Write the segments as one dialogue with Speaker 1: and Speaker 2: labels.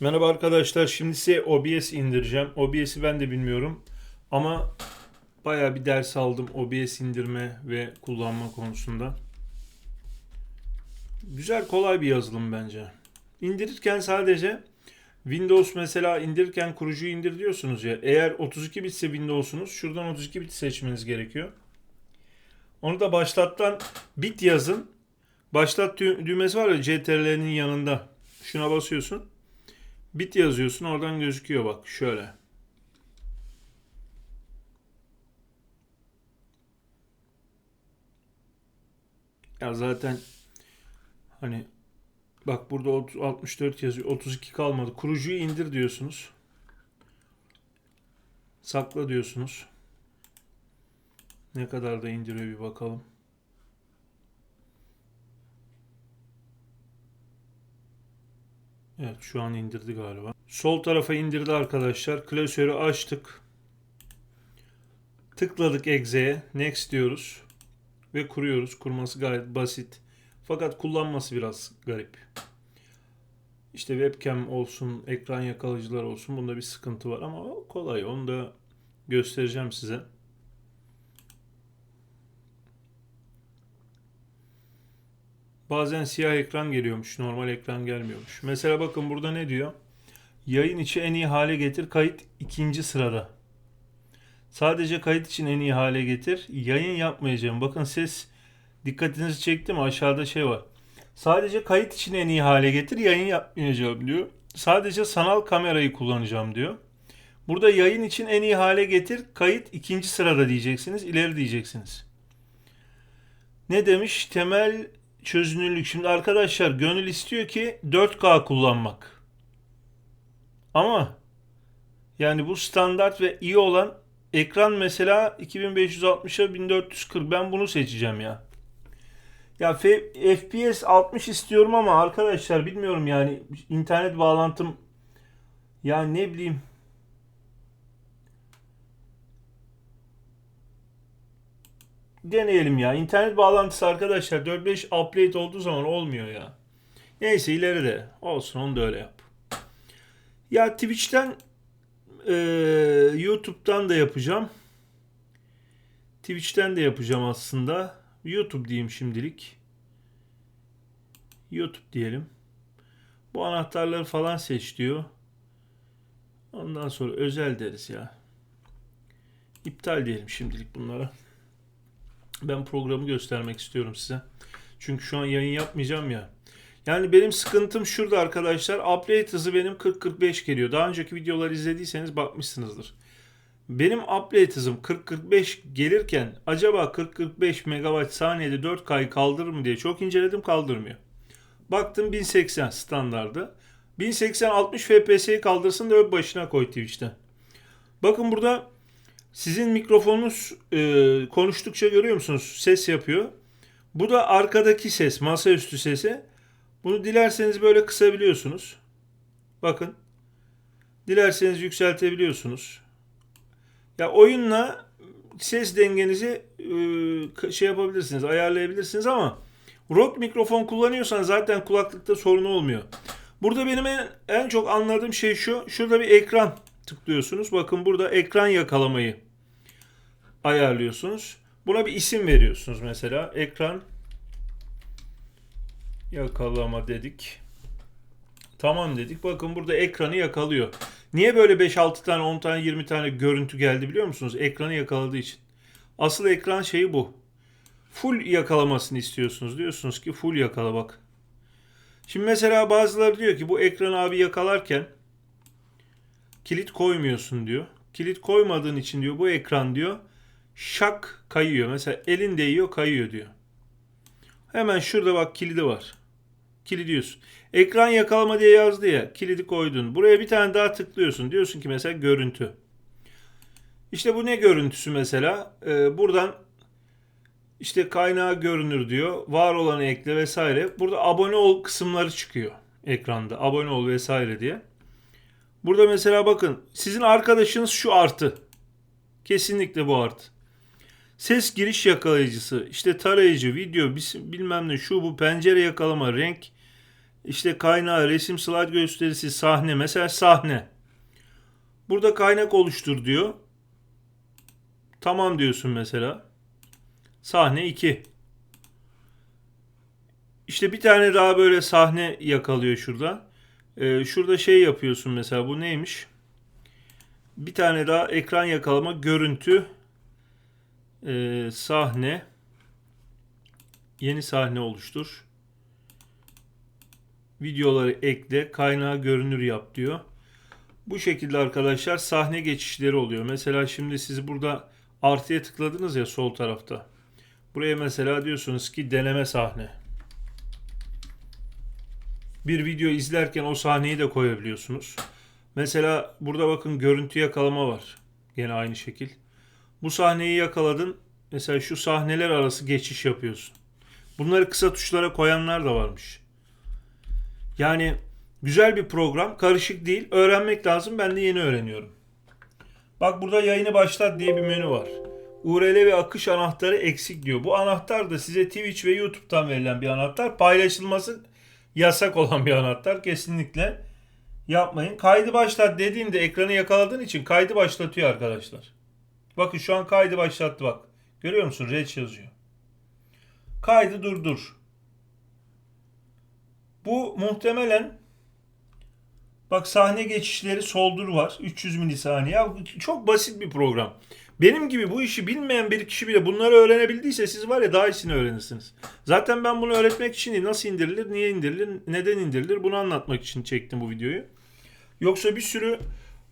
Speaker 1: Merhaba arkadaşlar. Şimdi size OBS indireceğim. OBS'i ben de bilmiyorum. Ama bayağı bir ders aldım OBS indirme ve kullanma konusunda. Güzel, kolay bir yazılım bence. İndirirken sadece Windows mesela indirirken kurucuyu indir diyorsunuz ya. Eğer 32 bitse Windows'unuz şuradan 32 bit seçmeniz gerekiyor. Onu da başlattan bit yazın. Başlat dü- düğmesi var ya CTRL'nin yanında. Şuna basıyorsun. Bit yazıyorsun oradan gözüküyor bak şöyle. Ya zaten hani bak burada ot- 64 yazıyor 32 kalmadı. Kurucuyu indir diyorsunuz. Sakla diyorsunuz. Ne kadar da indiriyor bir bakalım. Evet şu an indirdi galiba. Sol tarafa indirdi arkadaşlar. Klasörü açtık. Tıkladık exe'ye. Next diyoruz. Ve kuruyoruz. Kurması gayet basit. Fakat kullanması biraz garip. İşte webcam olsun, ekran yakalayıcılar olsun. Bunda bir sıkıntı var ama kolay. Onu da göstereceğim size. Bazen siyah ekran geliyormuş, normal ekran gelmiyormuş. Mesela bakın burada ne diyor? Yayın içi en iyi hale getir, kayıt ikinci sırada. Sadece kayıt için en iyi hale getir. Yayın yapmayacağım. Bakın ses dikkatinizi çekti mi? Aşağıda şey var. Sadece kayıt için en iyi hale getir, yayın yapmayacağım diyor. Sadece sanal kamerayı kullanacağım diyor. Burada yayın için en iyi hale getir, kayıt ikinci sırada diyeceksiniz, ileri diyeceksiniz. Ne demiş? Temel çözünürlük. Şimdi arkadaşlar gönül istiyor ki 4K kullanmak. Ama yani bu standart ve iyi olan ekran mesela 2560'a 1440. Ben bunu seçeceğim ya. Ya FPS 60 istiyorum ama arkadaşlar bilmiyorum yani internet bağlantım ya ne bileyim deneyelim ya. İnternet bağlantısı arkadaşlar 4-5 update olduğu zaman olmuyor ya. Neyse ileride olsun onu da öyle yap. Ya Twitch'ten eee, YouTube'dan da yapacağım. Twitch'ten de yapacağım aslında. YouTube diyeyim şimdilik. YouTube diyelim. Bu anahtarları falan seç diyor. Ondan sonra özel deriz ya. İptal diyelim şimdilik bunlara. Ben programı göstermek istiyorum size. Çünkü şu an yayın yapmayacağım ya. Yani benim sıkıntım şurada arkadaşlar. Update hızı benim 40-45 geliyor. Daha önceki videoları izlediyseniz bakmışsınızdır. Benim update hızım 40-45 gelirken acaba 40-45 MB saniyede 4K'yı kaldırır mı diye çok inceledim kaldırmıyor. Baktım 1080 standardı. 1080 60 FPS'yi kaldırsın da öp başına koy Twitch'te. Bakın burada sizin mikrofonunuz e, konuştukça görüyor musunuz? Ses yapıyor. Bu da arkadaki ses, masaüstü sesi. Bunu dilerseniz böyle kısabiliyorsunuz. Bakın. Dilerseniz yükseltebiliyorsunuz. Ya oyunla ses dengenizi e, şey yapabilirsiniz, ayarlayabilirsiniz ama Rode mikrofon kullanıyorsan zaten kulaklıkta sorun olmuyor. Burada benim en, en çok anladığım şey şu. Şurada bir ekran tıklıyorsunuz. Bakın burada ekran yakalamayı ayarlıyorsunuz. Buna bir isim veriyorsunuz mesela. Ekran yakalama dedik. Tamam dedik. Bakın burada ekranı yakalıyor. Niye böyle 5-6 tane, 10 tane, 20 tane görüntü geldi biliyor musunuz? Ekranı yakaladığı için. Asıl ekran şeyi bu. Full yakalamasını istiyorsunuz. Diyorsunuz ki full yakala bak. Şimdi mesela bazıları diyor ki bu ekranı abi yakalarken kilit koymuyorsun diyor. Kilit koymadığın için diyor bu ekran diyor şak kayıyor. Mesela elin değiyor kayıyor diyor. Hemen şurada bak kilidi var. Kilitliyorsun. Ekran yakalama diye yazdı ya. Kilidi koydun. Buraya bir tane daha tıklıyorsun. Diyorsun ki mesela görüntü. İşte bu ne görüntüsü mesela? Ee, buradan işte kaynağı görünür diyor. Var olanı ekle vesaire. Burada abone ol kısımları çıkıyor ekranda. Abone ol vesaire diye. Burada mesela bakın sizin arkadaşınız şu artı. Kesinlikle bu artı. Ses giriş yakalayıcısı, işte tarayıcı, video, bilmem ne, şu bu pencere yakalama, renk İşte kaynağı, resim, slide gösterisi, sahne. Mesela sahne. Burada kaynak oluştur diyor. Tamam diyorsun mesela. Sahne 2. İşte bir tane daha böyle sahne yakalıyor şurada. Ee, şurada şey yapıyorsun mesela bu neymiş? Bir tane daha ekran yakalama görüntü ee, sahne yeni sahne oluştur. Videoları ekle, kaynağı görünür yap diyor. Bu şekilde arkadaşlar sahne geçişleri oluyor. Mesela şimdi siz burada artıya tıkladınız ya sol tarafta. Buraya mesela diyorsunuz ki deneme sahne. Bir video izlerken o sahneyi de koyabiliyorsunuz. Mesela burada bakın görüntü yakalama var. Yine aynı şekil. Bu sahneyi yakaladın. Mesela şu sahneler arası geçiş yapıyorsun. Bunları kısa tuşlara koyanlar da varmış. Yani güzel bir program. Karışık değil. Öğrenmek lazım. Ben de yeni öğreniyorum. Bak burada yayını başlat diye bir menü var. URL ve akış anahtarı eksik diyor. Bu anahtar da size Twitch ve YouTube'dan verilen bir anahtar. Paylaşılması yasak olan bir anahtar. Kesinlikle yapmayın. Kaydı başlat dediğimde ekranı yakaladığın için kaydı başlatıyor arkadaşlar. Bakın şu an kaydı başlattı bak. Görüyor musun? Red yazıyor. Kaydı durdur. Bu muhtemelen bak sahne geçişleri soldur var. 300 milisaniye. Çok basit bir program. Benim gibi bu işi bilmeyen bir kişi bile bunları öğrenebildiyse siz var ya daha iyisini öğrenirsiniz. Zaten ben bunu öğretmek için nasıl indirilir, niye indirilir, neden indirilir bunu anlatmak için çektim bu videoyu. Yoksa bir sürü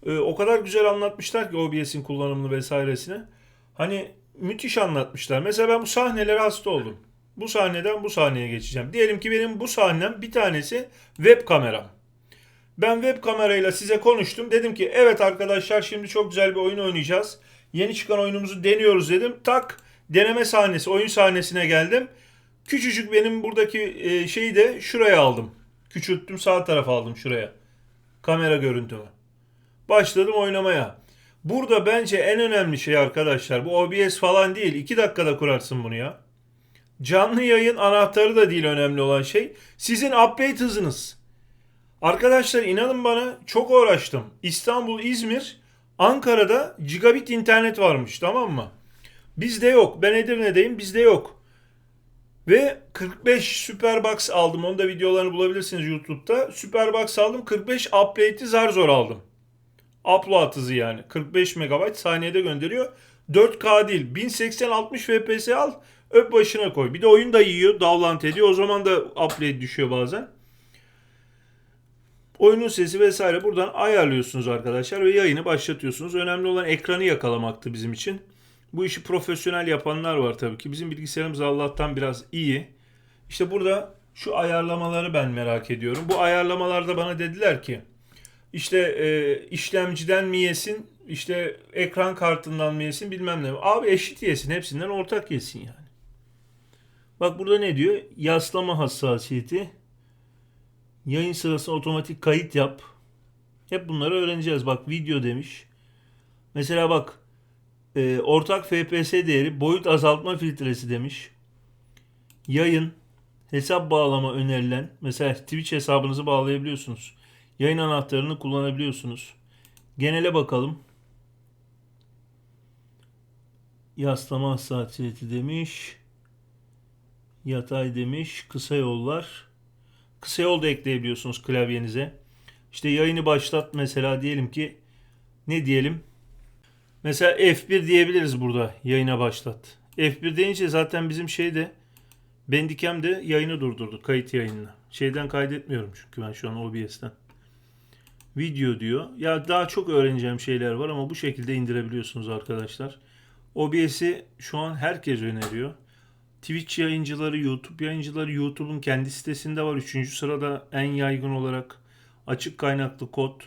Speaker 1: e, o kadar güzel anlatmışlar ki OBS'in kullanımını vesairesini. Hani müthiş anlatmışlar. Mesela ben bu sahnelere hasta oldum. Bu sahneden bu sahneye geçeceğim. Diyelim ki benim bu sahnem bir tanesi web kameram. Ben web kamerayla size konuştum. Dedim ki evet arkadaşlar şimdi çok güzel bir oyun oynayacağız. Yeni çıkan oyunumuzu deniyoruz dedim. Tak deneme sahnesi, oyun sahnesine geldim. Küçücük benim buradaki e, şeyi de şuraya aldım. Küçülttüm sağ tarafa aldım şuraya. Kamera görüntümü. Başladım oynamaya. Burada bence en önemli şey arkadaşlar bu OBS falan değil. 2 dakikada kurarsın bunu ya. Canlı yayın anahtarı da değil önemli olan şey. Sizin update hızınız. Arkadaşlar inanın bana çok uğraştım. İstanbul, İzmir, Ankara'da gigabit internet varmış tamam mı? Bizde yok. Ben Edirne'deyim bizde yok. Ve 45 Superbox aldım. Onu da videolarını bulabilirsiniz YouTube'da. Superbox aldım. 45 update'i zar zor aldım. Upload hızı yani. 45 MB saniyede gönderiyor. 4K değil. 1080 60 FPS al. Öp başına koy. Bir de oyun da yiyor. Davlant ediyor. O zaman da upload düşüyor bazen. Oyunun sesi vesaire buradan ayarlıyorsunuz arkadaşlar ve yayını başlatıyorsunuz. Önemli olan ekranı yakalamaktı bizim için. Bu işi profesyonel yapanlar var tabii ki. Bizim bilgisayarımız Allah'tan biraz iyi. İşte burada şu ayarlamaları ben merak ediyorum. Bu ayarlamalarda bana dediler ki işte e, işlemciden mi yesin, işte ekran kartından mı yesin bilmem ne. Abi eşit yesin, hepsinden ortak yesin yani. Bak burada ne diyor? Yaslama hassasiyeti. Yayın sırasında otomatik kayıt yap. Hep bunları öğreneceğiz. Bak video demiş. Mesela bak e, ortak FPS değeri boyut azaltma filtresi demiş. Yayın hesap bağlama önerilen mesela Twitch hesabınızı bağlayabiliyorsunuz. Yayın anahtarını kullanabiliyorsunuz. Genele bakalım. Yaslama hassasiyeti demiş. Yatay demiş. Kısa yollar. Kısa yol da ekleyebiliyorsunuz klavyenize. İşte yayını başlat mesela diyelim ki ne diyelim? Mesela F1 diyebiliriz burada yayına başlat. F1 deyince zaten bizim şeyde Bandicam de yayını durdurdu. Kayıt yayınını. Şeyden kaydetmiyorum çünkü ben şu an OBS'ten. Video diyor. Ya daha çok öğreneceğim şeyler var ama bu şekilde indirebiliyorsunuz arkadaşlar. OBS'i şu an herkes öneriyor. Twitch yayıncıları, YouTube yayıncıları YouTube'un kendi sitesinde var. Üçüncü sırada en yaygın olarak açık kaynaklı kod.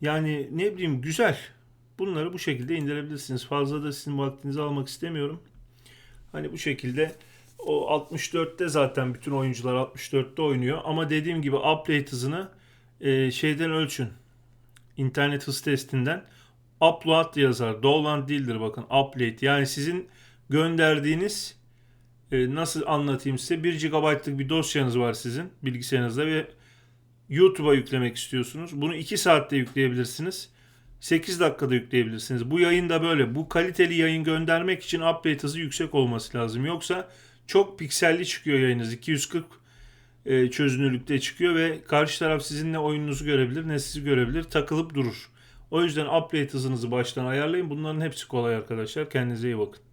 Speaker 1: Yani ne bileyim güzel. Bunları bu şekilde indirebilirsiniz. Fazla da sizin vaktinizi almak istemiyorum. Hani bu şekilde o 64'te zaten bütün oyuncular 64'te oynuyor. Ama dediğim gibi update hızını e, şeyden ölçün. İnternet hız testinden upload yazar. Download değildir bakın. Upload. Yani sizin gönderdiğiniz e, nasıl anlatayım size? 1 GB'lık bir dosyanız var sizin bilgisayarınızda ve YouTube'a yüklemek istiyorsunuz. Bunu 2 saatte yükleyebilirsiniz. 8 dakikada yükleyebilirsiniz. Bu yayın da böyle. Bu kaliteli yayın göndermek için update hızı yüksek olması lazım. Yoksa çok pikselli çıkıyor yayınız. 240 e, çözünürlükte çıkıyor ve karşı taraf sizin ne oyununuzu görebilir ne sizi görebilir. Takılıp durur. O yüzden update hızınızı baştan ayarlayın. Bunların hepsi kolay arkadaşlar. Kendinize iyi bakın.